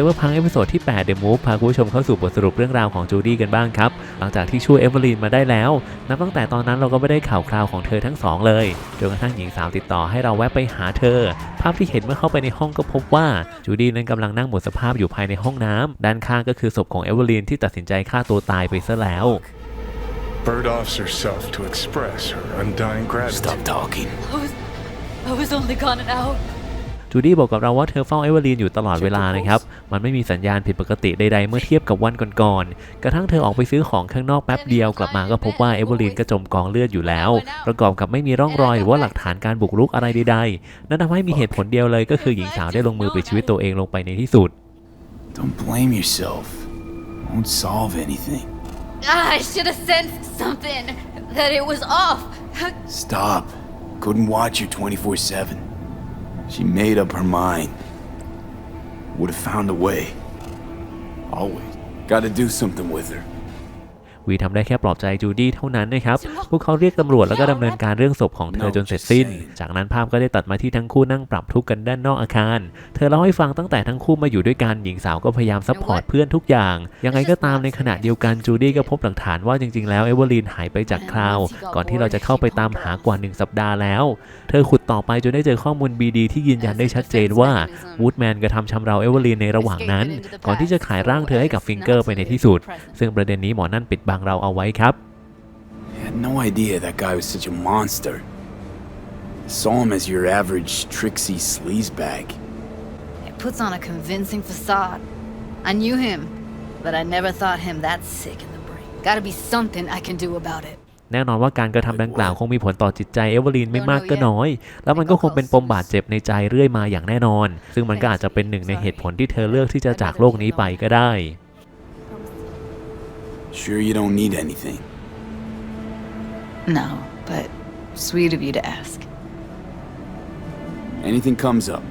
เวอร์พังเอพิโซดที่ 8 The Move พาคุณผู้ชมเข้าสู่บทสรุปเรื่องราวของจูดี้กันบ้างครับ หลังจากที่ช่วยเอเวอรีนมาได้แล้ว นับตั้งแต่ตอนนั้นเราก็ไม่ได้ข่าวคราวของเธอทั้งสองเลย จนกระทั่งหญิงสาวติดต่อให้เราแวะไปหาเธอ ภาพที่เห็นเมื่อเข้าไปในห้องก็พบว่าจูดี้นั้นกำลังนั่งหมดสภาพอยู่ภายในห้องน้ำด้านข้างก็คือศพของเอเวอรีนที่ตัดสินใจฆ่าตัวตายไปซะแล้ว Bird offs herself to express her undying gratitude. Stop talking. I was, I was only gone an hour. จูดี้บอกกับเราว่าเธอเฝ้าเอเวอรีนอยู่ตลอดเวลานะครับ มันไม่มีสัญญาณผิดปกติใดๆ เมื่อเทียบกับวันก่อนๆ กระทั่งเธอออกไปซื้อของข้างนอกแป๊บเดียวกลับมาก็พบว่าเอเวอรีนก็จมกองเลือดอยู่แล้ว ประกอบกับไม่มีร่องรอยหรือว่าหลักฐานการบุกรุกอะไรใดๆ นั่นทำให้มีเหตุผลเดียวเลยก็คือหญิงสาวได้ลงมือปิดชีวิตตัวเองลงไปในที่สุด Don't blame yourself. Won't solve anything. Ah, I should have sensed something. That it was off. Stop. Couldn't watch her 24 7. She made up her mind. Would have found a way. Always. Gotta do something with her. วีทำได้แค่ปลอบใจจูดี้เท่านั้นนะครับ พวกเขาเรียกตำรวจแล้วก็ดำเนินการเรื่องศพของเธอจนเสร็จสิ้น จากนั้นภาพก็ได้ตัดมาที่ทั้งคู่นั่งปรับทุกข์กันด้านนอกอาคาร เธอเล่าให้ฟังตั้งแต่ทั้งคู่มาอยู่ด้วยกันหญิงสาวก็พยายามซัพพอร์ตเพื่อนทุกอย่าง ยังไงก็ตามในขณะเดียวกันจูดี้ก็พบหลักฐานว่าจริงๆ แล้วเอเวอรีนหายไปจากคราว ก่อนที่เราจะเข้าไปตามหากว่าหนึ่งสัปดาห์แล้ว เธอขุดต่อไปจนได้เจอข้อมูลบีดีที่ยืนยันได้ชัดเจนว่าวูดแมนกระทำชำเราเอเวอรีนในระหว่างนั้น ก่อนที่จะขายร่างเธอให้กับฟิงเกอร์ไปในที่สุด ซึ่งประเด็นนี้หมอนั่นปิดบังเราเอาไว้ครับ I had no idea that guy was such a monster. Saw him as your average tricksy sleazebag. It puts on a convincing facade. I knew him, but I never thought him that sick in the brain. Gotta be something I can do about it. แน่นอนว่าการกระทำดังกล่าวคงมีผลต่อจิตใจเอเวอรีนไม่มากก็น้อย แล้วมันก็คงเป็นปมบาดเจ็บในใจเรื่อยมาอย่างแน่นอน ซึ่งมันก็อาจจะเป็นหนึ่งในเหตุผลที่เธอเลือกที่จะจากโลกนี้ไปก็ได้ Sure you don't need anything. No, but sweet of you to ask. Anything comes up,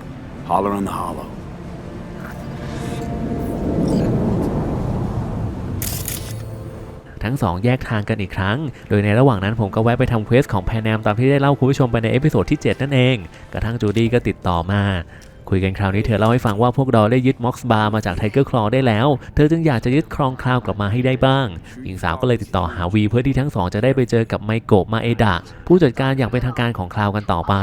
holler on the hollow. ทั้งสองแยกทางกันอีกครั้ง โดยในระหว่างนั้นผมก็แวะไปทำเควสของแพนแนมตามที่ได้เล่าคุณผู้ชมไปในเอพิโซดที่ 7 นั่นเอง กระทั่งจูดี้ก็ติดต่อมา คุยกันคราวนี้เธอเล่าให้ฟังว่าพวกเราได้ยึดม็อกซ์บาร์มาจากไทเกอร์คลอได้แล้ว เธอจึงอยากจะยึดครองคราวกลับมาให้ได้บ้าง หญิงสาวก็เลยติดต่อหาวีเพื่อที่ทั้งสองจะได้ไปเจอกับไมโกะมาเอดะผู้จัดการอย่างเป็นทางการของคราวกันต่อไป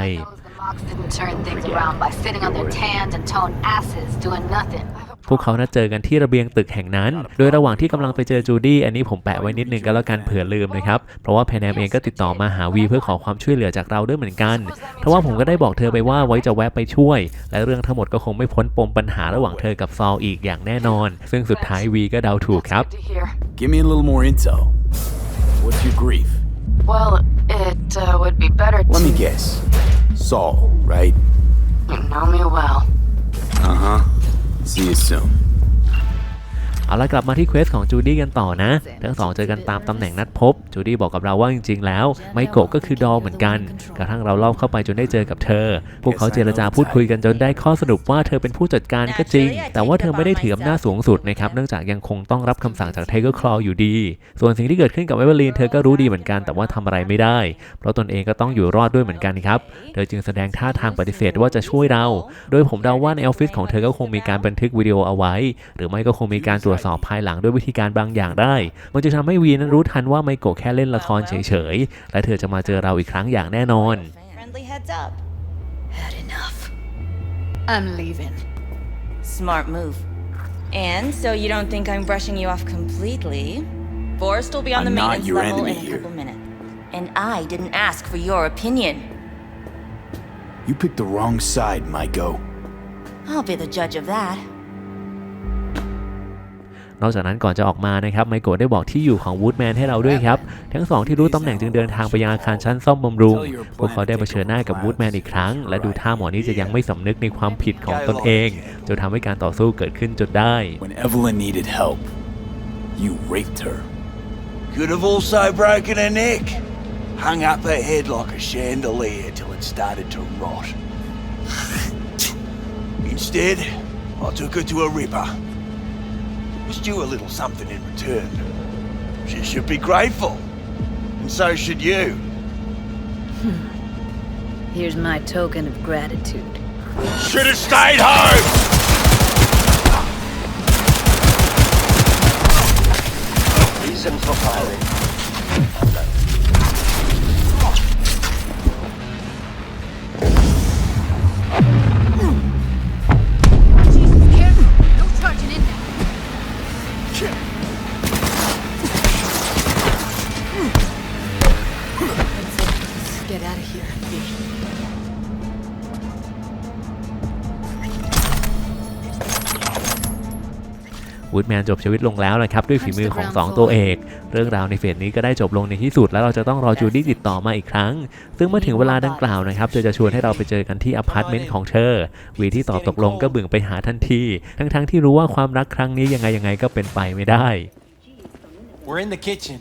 Mox didn't turn things around by sitting on their tanned and toned asses doing nothing. พวกเขานัดเจอกันที่ระเบียงตึกแห่งนั้น โดยระหว่างที่กำลังไปเจอจูดี้อันนี้ผมแปะไว้นิดนึงก็แล้วกันเผื่อลืมนะครับ เพราะว่าแพนแนมเองก็ติดต่อมาหาวีเพื่อขอความช่วยเหลือจากเราด้วยเหมือนกันเพราะว่าผมก็ได้บอกเธอไปว่าไว้จะแวะไปช่วย และเรื่องทั้งหมดก็คงไม่พ้นปมปัญหาระหว่างเธอกับซอลอีกอย่างแน่นอน ซึ่งสุดท้ายวีก็เดาถูกครับ To hear. Give me a little more intel. What's your grief? Well, it uh, would be better to. Let me guess. Saul, right? You know me well. Uh huh. See you soon. เอาละกลับมาที่เควสของจูดี้กันต่อนะ ทั้งสองเจอกันตามตำแหน่งนัดพบ จูดี้บอกกับเราว่าจริงๆ แล้ว ไมโกะก็คือดอลเหมือนกัน กระทั่งเราเล่าเข้าไปจนได้เจอกับเธอ พวกเขาเจรจาพูดคุยกันจนได้ข้อสรุปว่าเธอเป็นผู้จัดการก็จริง แต่ว่าเธอไม่ได้ถืออำนาจสูงสุดนะครับ เนื่องจากยังคงต้องรับคำสั่งจากไทเกอร์คลออยู่ดี ส่วนสิ่งที่เกิดขึ้นกับเอเวอรีนเธอก็รู้ดีเหมือนกัน แต่ว่าทำอะไรไม่ได้ เพราะตนเองก็ต้องอยู่รอดด้วยเหมือนกันครับ เธอจึงแสดงท่าทางปฏิเสธว่าจะช่วยเรา โดยผมเดาว่าในออฟฟิศของเธอก็คงมีการบันทึกวิดีโอเอาไว้ หรือไม่ก็คงมีการตรวจสอบภายหลังด้วยวิธีการบางอย่างได้ มันจะทำให้วีนั้นรู้ทันว่าไมโกะแค่เล่นละครเฉยๆ และเธอจะมาเจอเราอีกครั้งอย่างแน่นอน Friendly heads up. Had enough. I'm leaving. Smart move. And so you don't think I'm brushing you off completely? Forrest will be on I'm the not maintenance your level enemy in a here. couple minutes. And I didn't ask for your opinion. You picked the wrong side, Maiko. I'll be the judge of that. นอกจากนั้นก่อนจะออกมานะครับไมโกะได้บอกที่อยู่ของวูดแมนให้เราด้วยครับ ทั้งสองที่รู้ตำแหน่งจึงเดินทางไปยังอาคารชั้นซ่อมบำรุง พวกเขาได้เผชิญหน้ากับวูดแมนอีกครั้ง และดูท่าหมอนี้จะยังไม่สำนึกในความผิดของตนเองจนทำให้การต่อสู้เกิดขึ้นจนได้ When Evelyn needed help, you raped her. Could have also broken her neck. Hung up her head like a chandelier till it started to rot. Instead, I took her to a ripper. was due a little something in return. She should be grateful. And so should you. Hmm. Here's my token of gratitude. Should have stayed home! Reason for firing. Get out of here. วูดแมนจบชีวิตลงแล้วนะครับด้วยฝีมือของ 2 ตัวเอก เรื่องราวในเฟสนี้ก็ได้จบลงในที่สุด แล้วเราจะต้องรอจูดี้ติดต่อมาอีกครั้ง ซึ่งเมื่อถึงเวลาดังกล่าวนะครับเธอจะชวนให้เราไปเจอกันที่อพาร์ตเมนต์ของเธอวีที่ตอบตกลงก็บึ่งไปหาทันที ทั้งๆที่รู้ว่าความรักครั้งนี้ยังไงยังไงก็เป็นไปไม่ได้ We're in the kitchen.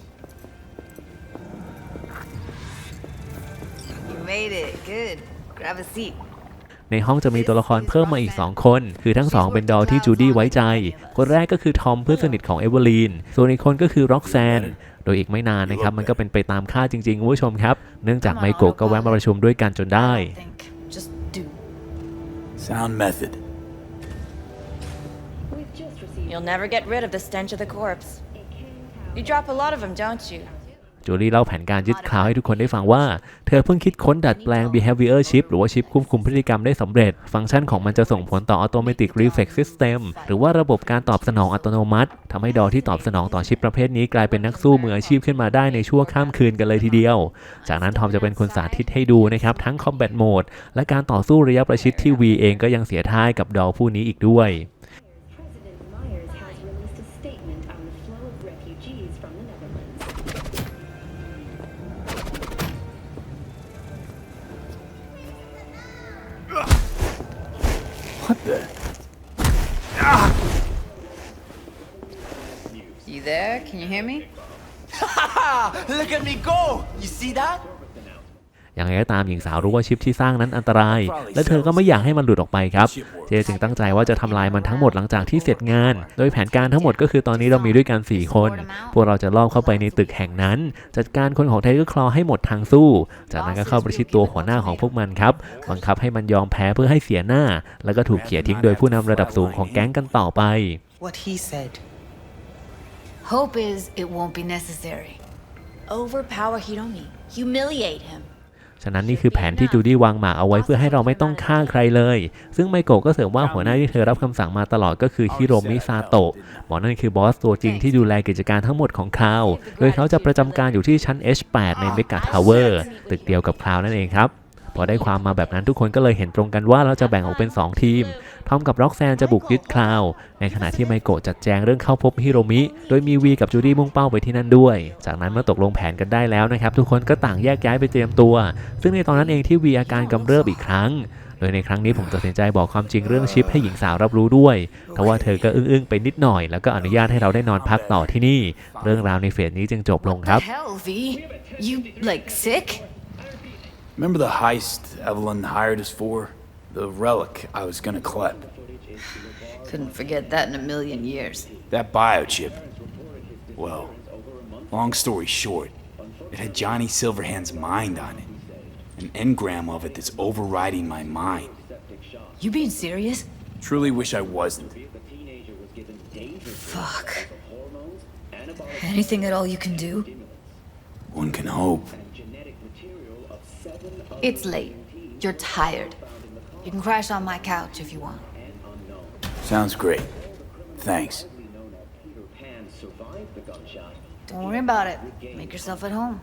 Made it. Good. Grab a seat. ในห้องจะมีตัวละครเพิ่มมาอีก 2 คน คือทั้งสองเป็นดอลที่จูดี้ไว้ใจ คนแรกก็คือทอมเพื่อนสนิทของเอเวอร์ลีน ส่วนอีกคนก็คือร็อกแซน โดยอีกไม่นานนะครับ มันก็เป็นไปตามคาดจริงๆคุณผู้ชมครับ เนื่องจากไมโกะก็แวะมาประชุมด้วยกันจนได้ Think. Just do. Sound method. You'll never get rid of the stench of the corpse. You drop a lot of them, don't you? จูลี่เล่าแผนการยึดคราวให้ทุกคนได้ฟังว่า เธอเพิ่งคิดค้นดัดแปลง behavior chip หรือว่าชิปควบคุมพฤติกรรมได้สำเร็จ ฟังก์ชันของมันจะส่งผลต่อ automatic reflex system หรือว่าระบบการตอบสนองอัตโนมัติทำให้ดอที่ตอบสนองต่อชิปประเภทนี้กลายเป็นนักสู้มืออาชีพขึ้นมาได้ในชั่วข้ามคืนกันเลยทีเดียว จากนั้นทอมจะเป็นคนสาธิตให้ดูนะครับ ทั้ง combat mode และการต่อสู้ระยะประชิดที่วีเองก็ยังเสียท่ายกับดอผู้นี้อีกด้วย there? Can you hear me? Look at me go! You see that? อย่างไรก็ตามหญิงสาวรู้ว่าชิปที่สร้างนั้นอันตราย และเธอก็ไม่อยากให้มันหลุดออกไปครับ เจจึงตั้งใจว่าจะทำลายมันทั้งหมดหลังจากที่เสร็จงาน โดยแผนการทั้งหมดก็คือตอนนี้เรามีด้วยกัน 4 คน พวกเราจะลอบเข้าไปในตึกแห่งนั้น จัดการคนของไทเกอร์คลอให้หมดทางสู้ จากนั้นก็เข้าประชิดตัวหัวหน้าของพวกมันครับบังคับให้มันยอมแพ้เพื่อให้เสียหน้า แล้วก็ถูกเขี่ยทิ้งโดยผู้นำระดับสูงของแก๊งกันต่อไป What he said. Hope is it won't be necessary. Overpower Hiromi. Humiliate him. ฉะนั้นนี่คือแผนที่จูดี้วางหมากเอาไว้เพื่อให้เราไม่ต้องฆ่าใครเลย ซึ่งไมโกะก็เสริมว่าหัวหน้าที่เธอรับคำสั่งมาตลอดก็คือฮิโรมิซาโตะ หมอนั่นคือบอสตัวจริงที่ดูแลกิจการทั้งหมดของคราว โดยเขาจะประจำการอยู่ที่ชั้น H8 ในเมกาทาวเวอร์ ตึกเดียวกับคราวนั่นเองครับ พอได้ความมาแบบนั้นทุกคนก็เลยเห็นตรงกันว่าเราจะแบ่งออกเป็น 2 ทีม ทอมกับร็อกแซนจะบุกยึดคลาว ในขณะที่ไมโกะจัดแจงเรื่องเข้าพบฮิโรมิ โดยมีวีกับจูดี้มุ่งเป้าไปที่นั่นด้วย จากนั้นเมื่อตกลงแผนกันได้แล้วนะครับ ทุกคนก็ต่างแยกย้ายไปเตรียมตัว ซึ่งในตอนนั้นเองที่วีอาการกำเริบอีกครั้งโดยในครั้งนี้ผมตัดสินใจบอกความจริงเรื่องชิปให้หญิงสาวรับรู้ด้วยเพราะว่าเธอก็อึ้งๆไปนิดหน่อย แล้วก็อนุญาตให้เราได้นอนพักต่อที่นี่ เรื่องราวในเฟสนี้จึงจบลงครับ The hell, V? You like sick? Remember the heist Evelyn hired us for? The relic I was gonna collect. Couldn't forget that in a million years. That biochip. Well, long story short, it had Johnny Silverhand's mind on it. An engram of it that's overriding my mind. You being serious? Truly wish I wasn't. Fuck. Anything at all you can do? One can hope. It's late. You're tired. You can crash on my couch if you want. Sounds great. Thanks. Don't worry about it. Make yourself at home.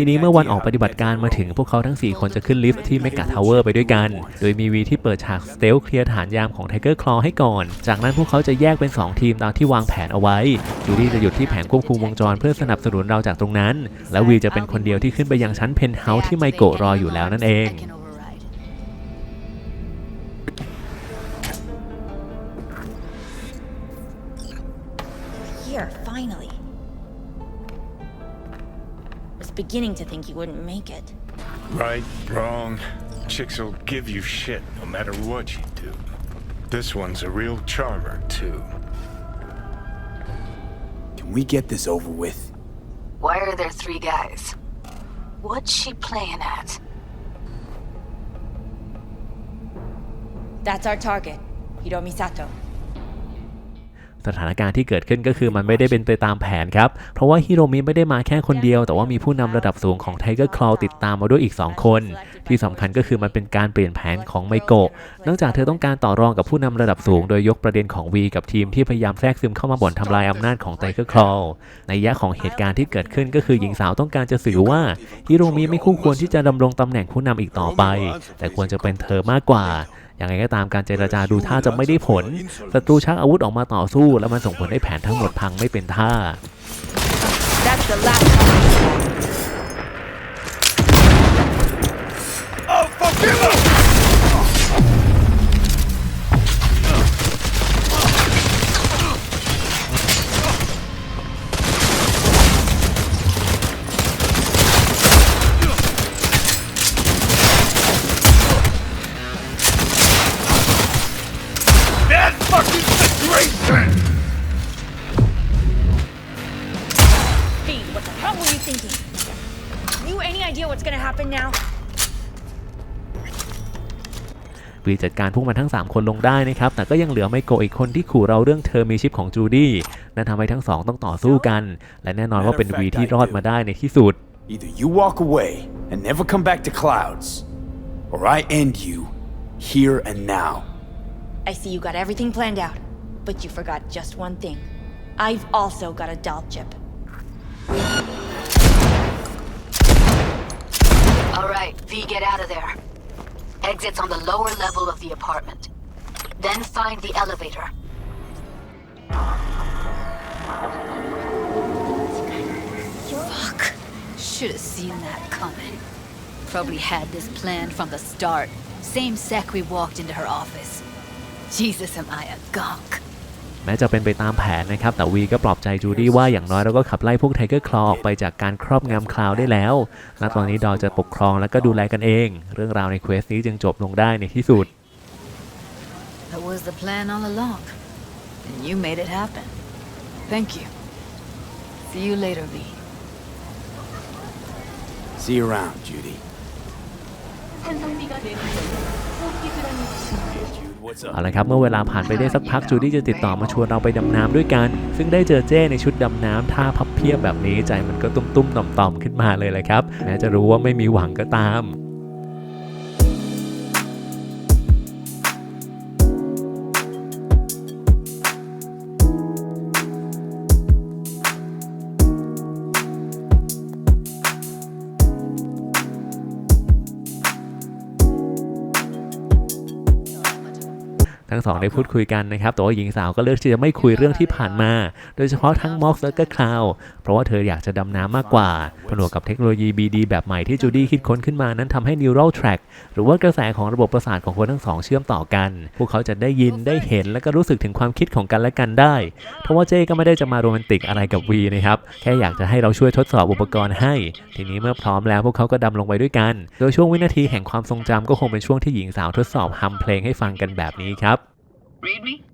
ทีนี้เมื่อวันออกปฏิบัติการมาถึงพวกเขาทั้ง 4 คนจะขึ้นลิฟต์ที่เมกาทาวเวอร์ไปด้วยกัน โดยมีวีที่เปิดฉากสเตลเคลียร์ฐานยามของไทเกอร์คลอให้ก่อน จากนั้นพวกเขาจะแยกเป็น 2 ทีมตามที่วางแผนเอาไว้จูดี้จะหยุดที่แผงควบคุมวงจรเพื่อสนับสนุนเราจากตรงนั้น และวีจะเป็นคนเดียวที่ขึ้นไปยังชั้นเพนท์เฮาส์ที่ไมโกะรออยู่แล้วนั่นเอง beginning to think you wouldn't make it. Right, wrong. Chicks will give you shit no matter what you do. This one's a real charmer, too. Can we get this over with? Why are there three guys? What's she playing at? That's our target. Hiromi Sato. สถานการณ์ที่เกิดขึ้นก็คือมันไม่ได้เป็นไปตามแผนครับ เพราะว่าฮิโรมิไม่ได้มาแค่คนเดียว แต่ว่ามีผู้นำระดับสูงของ Tiger Claw ติดตามมาด้วยอีก 2 คน ที่สำคัญก็คือมันเป็นการเปลี่ยนแผนของไมโกะเนื่องจากเธอต้องการต่อรองกับผู้นำระดับสูง โดยยกประเด็นของวีกับทีมที่พยายามแทรกซึมเข้ามาบ่นทำลายอำนาจของ Tiger Claw ในยะของเหตุการณ์ที่เกิดขึ้นก็คือหญิงสาวต้องการจะสื่อว่าฮิโรมิไม่คู่ควรที่จะดำรงตำแหน่งผู้นำอีกต่อไป แต่ควรจะเป็นเธอมากกว่า ย่างไรก็ตามการเจรจาดูท่าจะไม่ได้ผลศัตรูชักอาวุธออกมาต่อสู้ แล้วมันส่งผลให้แผนทั้งหมดพังไม่เป็นท่า วีจัดการพวกมันทั้ง 3 คนลงได้นะครับ แต่ก็ยังเหลือไมโกะอีกคนที่ขู่เราเรื่องเธอมีชิปของจูดี้นั่นทำให้ทั้งสองต้องต่อสู้กัน และแน่นอนว่าเป็นวีที่รอดมาได้ในที่สุด Either you walk away and never come back to Clouds, or I end you here and now. I see you got everything planned out, but you forgot just one thing. I've also got a doll chip. Alright, V, get out of there. Exit's on the lower level of the apartment. Then find the elevator. Fuck. Should have seen that coming. Probably had this planned from the start. Same sec we walked into her office. Jesus, am I a gunk? แม้จะเป็นไปตามแผนนะครับ แต่วีก็ปลอบใจจูดี้ว่าอย่างน้อยเราก็ขับไล่พวกไทเกอร์คลอออกไปจากการครอบงำคลาวได้แล้ว ณ ตอนนี้ดอจะปกครองและก็ดูแลกันเอง เรื่องราวในเควสนี้จึงจบลงได้ในที่สุด That was the plan all along. And you made it happen. Thank you. See you later, V. See you around, Judy. Jude, what's เอา up? ละครับเมื่อเวลาผ่านไปได้สักพักจูดี้จะติดต่อมาชวนเราไปดำน้ำด้วยกัน ซึ่งได้เจอเจ้ในชุดดำน้ำท่าพับเพียบแบบนี้ใจมันก็ตุ้มๆต่อมๆขึ้นมาเลยแหละครับแม้จะรู้ว่าไม่มีหวังก็ตาม ทั้งสองได้พูดคุยกันนะครับแต่ว่าหญิงสาวก็เลือกที่จะไม่คุยเรื่องที่ผ่านมา โดยเฉพาะทั้งม็อกซ์และก็คลาวเพราะว่าเธออยากจะดำน้ำมากกว่าผนวกกับเทคโนโลยี BD แบบใหม่ที่จูดี้คิดค้นขึ้นมานั้นทำให้ neural track หรือว่ากระแสของระบบประสาทของคนทั้งสองเชื่อมต่อกัน พวกเขาจะได้ยินได้เห็นและก็รู้สึกถึงความคิดของกันและกันได้เพราะว่าเจก็ไม่ได้จะมาโรแมนติกอะไรกับวีนะครับแค่อยากจะให้เราช่วยทดสอบอุปกรณ์ให้ ทีนี้เมื่อพร้อมแล้วพวกเขาก็ดำลงไปด้วยกัน โดยช่วงวินาทีแห่งความทรงจำก็คงเป็นช่วงที่หญิงสาวทดสอบฮัมเพลงให้ฟังกันแบบนี้ครับ Read me?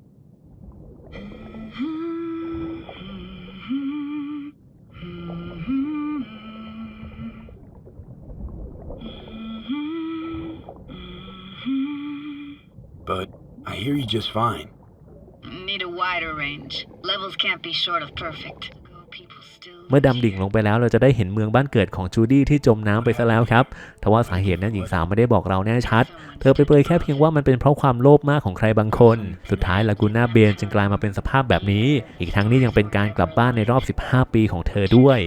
But I hear you just fine. Need a wider range. Levels can't be short of perfect. เมื่อดำดิ่งลงไปแล้วเราจะได้เห็นเมืองบ้านเกิดของจูดี้ที่จมน้ำไปซะแล้วครับทว่าสาเหตุนั้นหญิงสาวไม่ได้บอกเราแน่ชัด เธอไปเปรยแค่เพียงว่ามันเป็นเพราะความโลภมากของใครบางคน สุดท้ายลากูน่าเบนจึงกลายมาเป็นสภาพแบบนี้ อีกทั้งนี้ยังเป็นการกลับบ้านในรอบ 15 ปีของเธอด้วย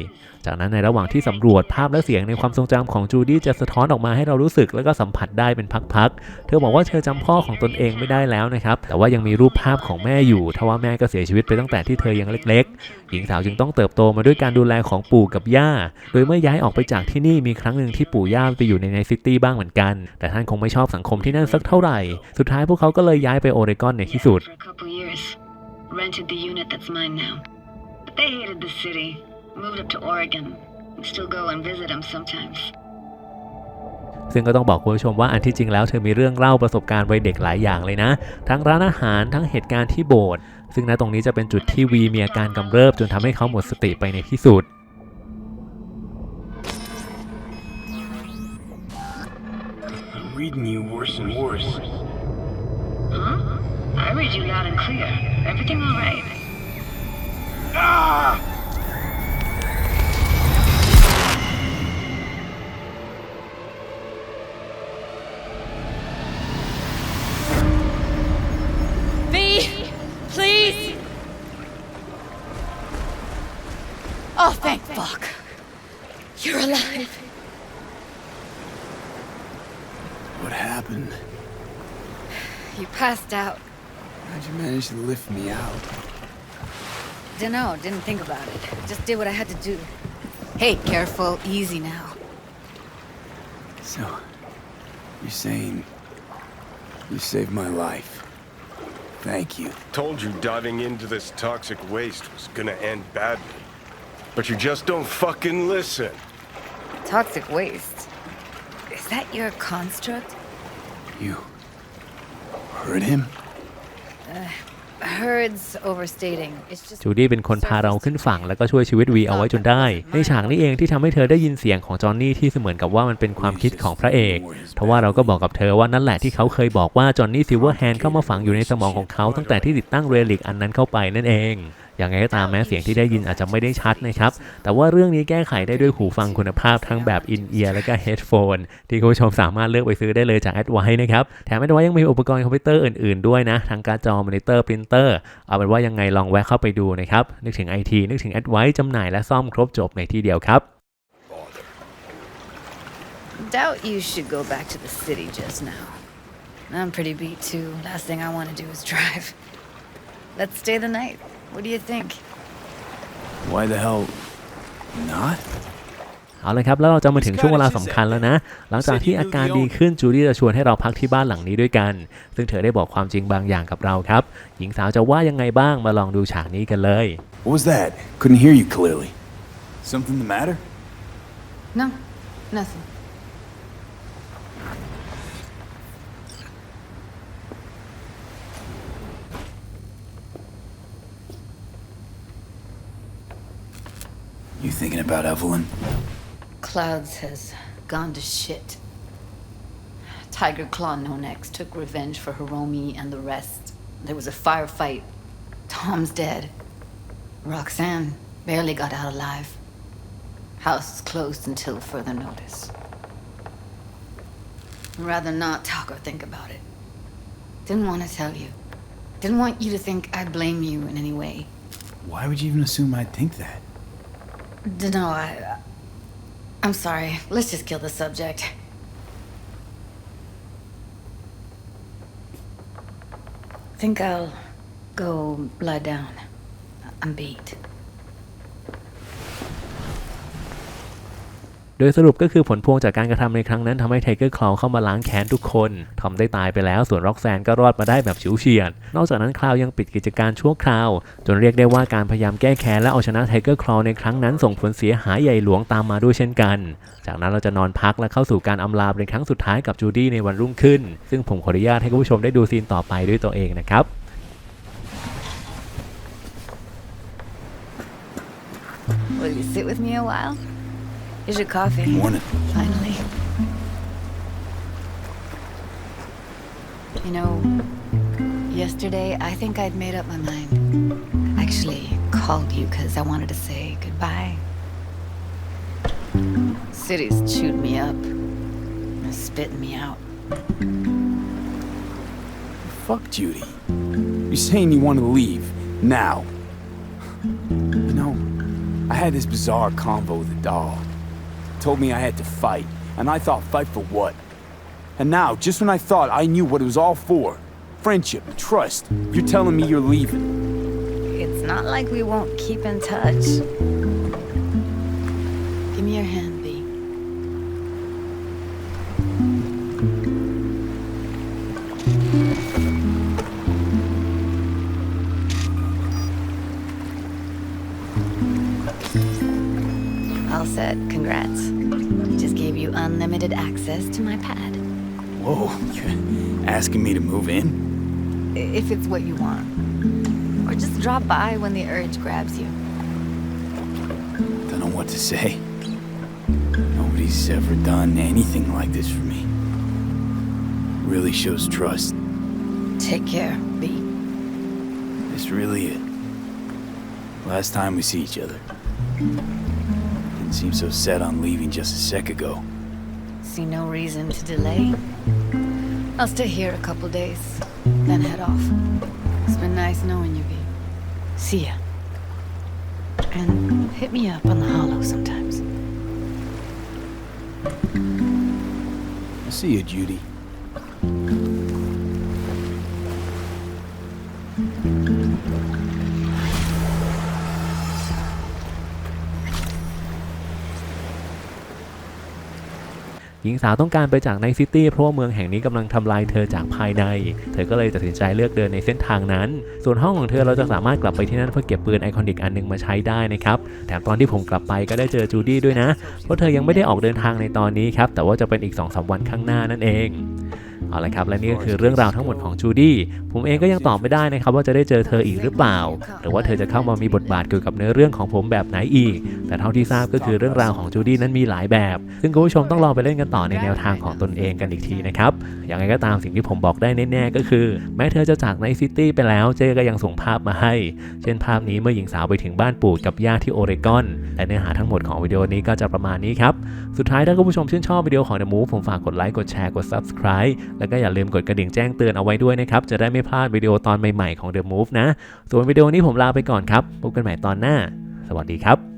จากนั้นในระหว่างที่สำรวจภาพและเสียงในความทรงจำของจูดี้จะสะท้อนออกมาให้เรารู้สึกและก็สัมผัสได้เป็นพักๆ เธอบอกว่าเธอจำพ่อของตนเองไม่ได้แล้วนะครับ แต่ว่ายังมีรูปภาพของแม่อยู่ทว่าแม่ก็เสียชีวิตไปตั้งแต่ที่เธอยังเล็กๆ หญิงสาวจึงต้องเติบโตมาด้วยการดูแลของปู่กับย่า โดยเมื่อย้ายออกไปจากที่นี่มีครั้งหนึ่งที่ปู่ย่าไปอยู่ในในซิตี้บ้างเหมือนกัน แต่ท่านคงไม่ชอบสังคมที่นั่นสักเท่าไหร่ สุดท้ายพวกเขาก็เลยย้ายไปโอเรกอนในที่สุด Rented the unit that's mine now. But they hated the city. Moved up to Oregon. And still go and visit them sometimes. ซึ่งก็ต้องบอกคุณผู้ชมว่าอันที่จริงแล้วเธอมีเรื่องเล่าประสบการณ์วัยเด็กหลายอย่างเลยนะ ทั้งร้านอาหารทั้งเหตุการณ์ที่โบสถ์ซึ่งณตรงนี้จะเป็นจุดที่วีมีอาการกำเริบจนทำให้เขาหมดสติไปในที่สุด I'm reading you worse and worse. Huh? I read you loud and clear. Everything all right? V! Passed out. How'd you manage to lift me out? Dunno, didn't think about it. Just did what I had to do. Hey, careful, easy now. So, you're saying you saved my life. Thank you. Told you diving into this toxic waste was gonna end badly. But you just don't fucking listen. Toxic waste. Is that your construct? You heard him? Herds overstating. It's just จูดี้เป็นคนพาเราขึ้นฝั่งแล้วก็ช่วยชีวิตวีเอาไว้จนได้ ในฉากนี้เองที่ทำให้เธอได้ยินเสียงของจอห์นนี่ที่เสมือนกับว่ามันเป็นความคิดของพระเอกเพราะว่าเราก็บอกกับเธอว่านั่นแหละที่เขาเคยบอกว่าจอห์นนี่ซิลเวอร์แฮนด์เข้ามาฝังอยู่ในสมองของเขาตั้งแต่ที่ติดตั้งเรลิกอันนั้นเข้าไปนั่นเอง อย่างไรก็ตามแม้เสียงที่ได้ยินอาจจะไม่ได้ชัดนะครับ แต่ว่าเรื่องนี้แก้ไขได้ด้วยหูฟังคุณภาพทั้งแบบอินเอียร์และก็เฮดโฟนที่คุณผู้ชมสามารถเลือกไปซื้อได้เลยจากแอดไวนะครับ แถมแอดไวยังมีอุปกรณ์คอมพิวเตอร์อื่นๆด้วยนะ ทั้งการ์ดจอมอนิเตอร์ปรินเตอร์ เอาเป็นว่ายังไงลองแวะเข้าไปดูนะครับ นึกถึง IT นึกถึงแอดไวจำหน่ายและซ่อมครบจบในที่เดียวครับ doubt you should go back to the city just now. I'm pretty beat too. Last thing I want to do is drive. Let's stay the night. What do you think? Why the hell not? เอาเลยครับแล้วเราจะมาถึงช่วงเวลาสำคัญแล้วนะ หลังจากที่อาการดีขึ้นจูดี้จะชวนให้เราพักที่บ้านหลังนี้ด้วยกัน ซึ่งเธอได้บอกความจริงบางอย่างกับเราครับ หญิงสาวจะว่ายังไงบ้างมาลองดูฉากนี้กันเลย What was that? Couldn't hear you clearly. Something the matter? No, nothing. You thinking about Evelyn? Clouds has gone to shit. Tiger Claw No Next took revenge for Hiromi and the rest. There was a firefight. Tom's dead. Roxanne barely got out alive. House is closed until further notice. I'd rather not talk or think about it. Didn't want to tell you. Didn't want you to think I blame you in any way. Why would you even assume I'd think that? Dunno, I. I'm sorry. Let's just kill the subject. I Think I'll go lie down. I'm beat. โดยสรุปก็คือผลพวงจากการกระทำในครั้งนั้นทำให้ไทเกอร์คลาวเข้ามาล้างแค้นทุกคน ทอมได้ตายไปแล้วส่วนร็อกแซนก็รอดมาได้แบบฉิวเฉียด นอกจากนั้นคลาวยังปิดกิจการชั่วคราว จนเรียกได้ว่าการพยายามแก้แค้นและเอาชนะไทเกอร์คลาวในครั้งนั้นส่งผลเสียหายใหญ่หลวงตามมาด้วยเช่นกัน จากนั้นเราจะนอนพักและเข้าสู่การอำลาเป็นครั้งสุดท้ายกับจูดี้ในวันรุ่งขึ้น ซึ่งผมขออนุญาตให้คุณผู้ชมได้ดูซีนต่อไปด้วยตัวเองนะครับ Will you sit with me a while? Here's your coffee. Morning. Finally. You know, yesterday I think I'd made up my mind. Actually, called you because I wanted to say goodbye. City's chewed me up, spitting me out. Fuck Judy. You're saying you want to leave now. You know, I had this bizarre convo with the doll. Told me I had to fight, and I thought, fight for what? And now, just when I thought I knew what it was all for friendship, trust you're telling me you're leaving. It's not like we won't keep in touch. Asking me to move in? If it's what you want. Or just drop by when the urge grabs you. Don't know what to say. Nobody's ever done anything like this for me. Really shows trust. Take care, B. this really it? Last time we see each other. Didn't seem so set on leaving just a sec ago. See no reason to delay. I'll stay here a couple days, then head off. It's been nice knowing you, V. See ya. And hit me up on the hollow sometimes. I'll see you, Judy. ญิงสาวต้องการไปจากในซิตี้เพราะว่าเมืองแห่งนี้กำลังทำลายเธอจากภายใน เธอก็เลยตัดสินใจเลือกเดินในเส้นทางนั้น ส่วนห้องของเธอเราจะสามารถกลับไปที่นั่นเพื่อเก็บปืนไอคอนิกอันหนึงมาใช้ได้นะครับแถมตอนที่ผมกลับไปก็ได้เจอจูดี้ด้วยนะ เพราะเธอยังไม่ได้ออกเดินทางในตอนนี้ครับแต่ว่าจะเป็นอีก2อสวันข้างหน้านั่นเอง เอาละครับและนี่ก็คือเรื่องราวทั้งหมดของจูดี้ผมเองก็ยังตอบไม่ได้นะครับว่าจะได้เจอเธออีกหรือเปล่า หรือว่าเธอจะเข้ามามีบทบาทเกี่ยวกับเนื้อเรื่องของผมแบบไหนอีก แต่เท่าที่ทราบก็คือเรื่องราวของจูดี้นั้นมีหลายแบบ ซึ่งคุณผู้ชมต้องลองไปเล่นกันต่อในแนวทางของตนเองกันอีกทีนะครับอย่างไรก็ตามสิ่งที่ผมบอกได้แน่ๆก็คือ แม้เธอจะจากในซิตี้ไปแล้วเจก็ยังส่งภาพมาให้ เช่นภาพนี้เมื่อหญิงสาวไปถึงบ้านปู่กับย่าที่โอเรกอนและเนื้อหาทั้งหมดของวิดีโอนี้ก็จะประมาณนี้ครับสุดท้ายถ้าคุณผู้ชมชื่นชอบวิดีโอของ The Move ผมฝากกดไลค์กดแชร์กด Subscribe แล้วก็อย่าลืมกดกระดิ่งแจ้งเตือนเอาไว้ด้วยนะครับ จะได้ไม่พลาดวิดีโอตอนใหม่ๆของ The Move นะ ส่วนวิดีโอนี้ผมลาไปก่อนครับ พบกันใหม่ตอนหน้า สวัสดีครับ